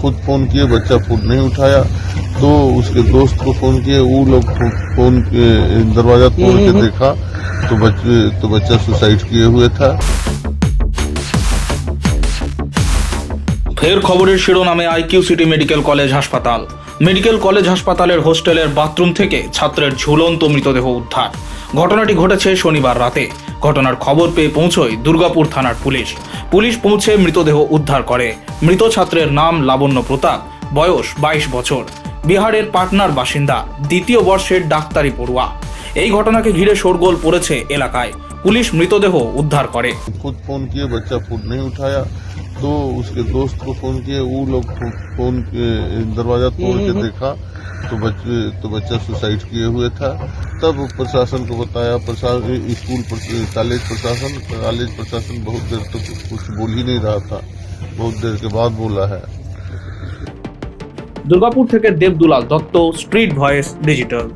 खुद फोन किए बच्चा फोन नहीं उठाया तो उसके दोस्त को फोन किए वो लोग फो- फोन के दरवाजा तोड़ के देखा तो बच्चे तो बच्चा सुसाइड किए हुए था ফের খবরের শিরোনামে আইকিউ সিটি মেডিকেল কলেজ হাসপাতাল মেডিকেল কলেজ হাসপাতালের হোস্টেলের বাথরুম থেকে ছাত্রের ঝুলন্ত মৃতদেহ উদ্ধার ঘটনাটি ঘটেছে শনিবার রাতে ঘটনার খবর পেয়ে পৌঁছয় দুর্গাপুর থানার পুলিশ পুলিশ পৌঁছে মৃতদেহ উদ্ধার করে মৃত ছাত্রের নাম লাবণ্য প্রতাপ বয়স বাইশ বছর বিহারের পাটনার বাসিন্দা দ্বিতীয় বর্ষের ডাক্তারি পড়ুয়া এই ঘটনাকে ঘিরে শোরগোল পড়েছে এলাকায় পুলিশ মৃতদেহ উদ্ধার করে खुद फोन किए बच्चा फोन नहीं उठाया तो उसके दोस्त को फोन किए वो लोग फो- फोन के दरवाजा तोड़ के देखा तो बच्चे तो बच्चा सुसाइड किए हुए था तब प्रशासन को बताया प्रशासन स्कूल प्रश- कॉलेज प्रशासन कॉलेज प्रशासन बहुत देर तक कुछ बोल ही नहीं रहा था बहुत देर के बाद बोला है দুর্গাপুর থেকে Debdulal Dutta street voice digital